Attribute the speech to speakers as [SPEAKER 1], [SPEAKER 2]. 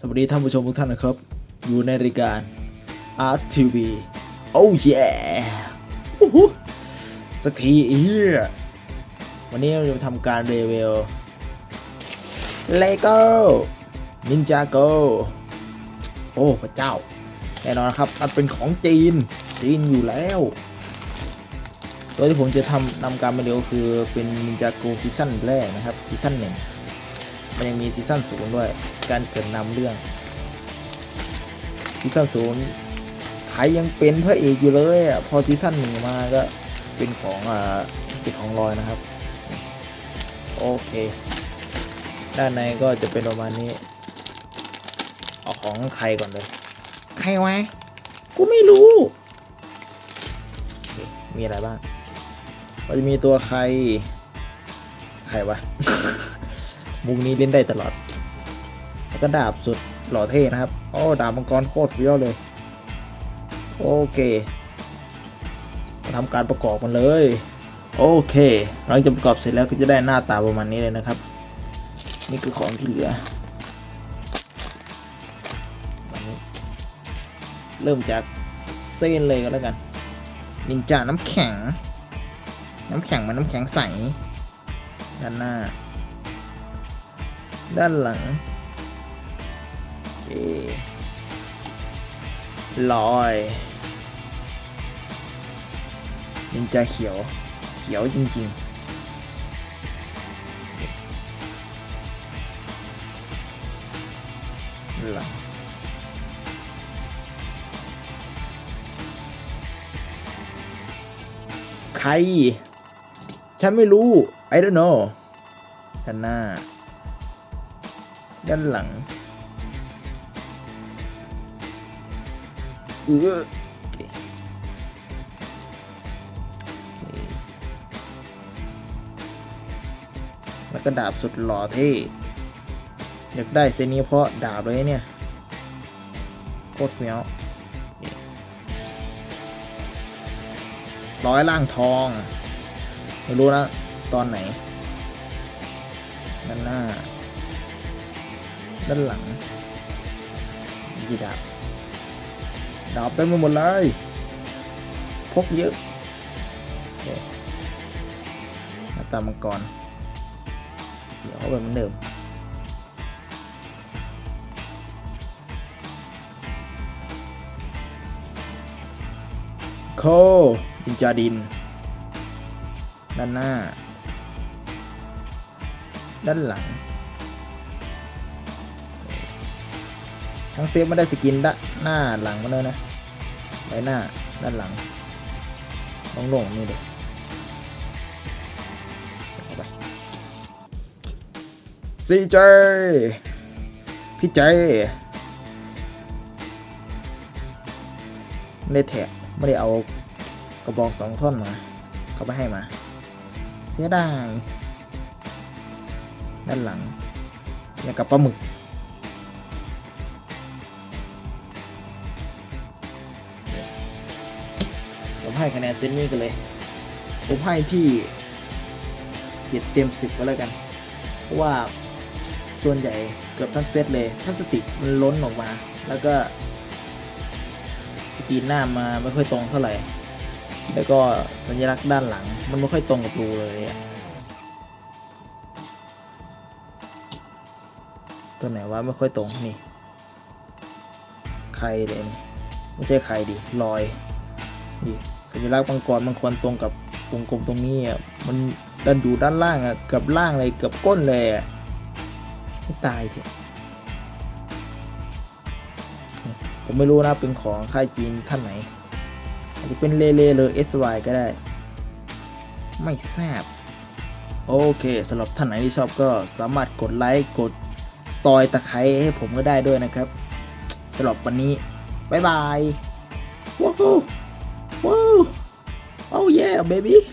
[SPEAKER 1] สวัสดีท่านผู้ชมทุกท่านนะครับ อยู่ในรายการ Art TV โอ้ยโอ้โหสักทีเฮียวันนี้เราจะทำการรีวิว Lego Ninjago โอ้ พระเจ้า แน่นอนครับมันเป็นของจีน จีนอยู่แล้วตัวที่ผมจะทำนำการมาเร็วคือเป็น Ninjago ซีซั่นแรกนะครับซีซั่นหนึ่ง มันยังมีซีซั่นศูนย์ด้วย การเกิดนำเรื่องซีซั่นศูนย์ใครยังเป็นพระเอกอยู่เลยอะพอซีซั่นหนึ่งมาก็เป็นของอ่าเป็นของลอยนะครับ โอเค ด้านในก็จะเป็นประมาณนี้ เอาของใครก่อนเลย ใครวะกูไม่รู้ มีอะไรบ้างก็จะมีตัวใคร ใครวะ มุกนี้เล่นได้ตลอด แล้วก็ดาบสุดหล่อเท่นะครับ โอ้ดาบมังกรโคตรเฟี้ยวเลย โอเคมาทำการประกอบมันเลย โอเค หลังจากประกอบเสร็จแล้วก็จะได้หน้าตาประมาณนี้เลยนะครับ นี่คือของที่เหลือ เริ่มจากเส้นเลยก็แล้วกัน นินจาน้ำแข็ง น้ำแข็งมันน้ำแข็งใส ด้านหน้า ด้านหลังโอเคลอยนินจาเขียว เขียวจริงๆหลังใคร ฉันไม่รู้ I don't know ด้านหน้า ด้านหลังเออโอแล้วก็ดาบสุดหล่อเท่อยากได้เซนี้เพราะดาบเลยเนี่ยโคตรเฟี้ยวร้อยล่างทอง ไม่รู้นะ ตอนไหนด้านหน้า ด้านหลังมีดาบดาบเต็มไปหมดเลยพกเยอะหน้าตามังกรเดี๋ยวเข้าไปเหมือนเดิมโคดินจาดิน ด้านหน้า ด้านหลัง ทั้งเซฟไม่ได้สกินด้านหน้าหลังมาเลยนะใบหน้าด้านหลังลงลงๆนี่เลยใส่เข้าไปซีเจพี่เจไม่ได้แถะไม่ได้เอากระบอกสองท่อนมาเขาไม่ให้มา เสียดายด้านหลังอย่างกับปลาหมึก ให้คะแนนเซนนี้กันเลย ผมให้ที่เจ็ดเต็มสิบก็แล้วกัน เพราะว่าส่วนใหญ่เกือบทั้งเซตเลยพลาสติมันล้นออกมา แล้วก็สกรีนหน้ามาไม่ค่อยตรงเท่าไหร่ แล้วก็สัญลักษณ์ด้านหลังมันไม่ค่อยตรงกับรูเลยอะตัวไหนว่าไม่ค่อยตรงนี่ใครเลยนี่ไม่ใช่ใครดิลอยนี่ สัญลักษณ์มังกรมันควรตรงกับวงกลมตรงนี้อะมันดันอยู่ด้านล่างอะเกับล่างเลยเกับก้นเลยอะตายเถอะผมไม่รู้นะเป็นของค่ายจีนท่านไหนอาจจะเป็นเล่เล่เลย SY ก็ได้ ไม่ทราบโอเคสำหรับท่านไหนที่ชอบก็สามารถกดไลค์กดซอยตะไคร้ให้ผมก็ได้ด้วยนะครับสำหรับวันนี้ บ๊ายบายว้าว Whoa! Oh yeah, baby!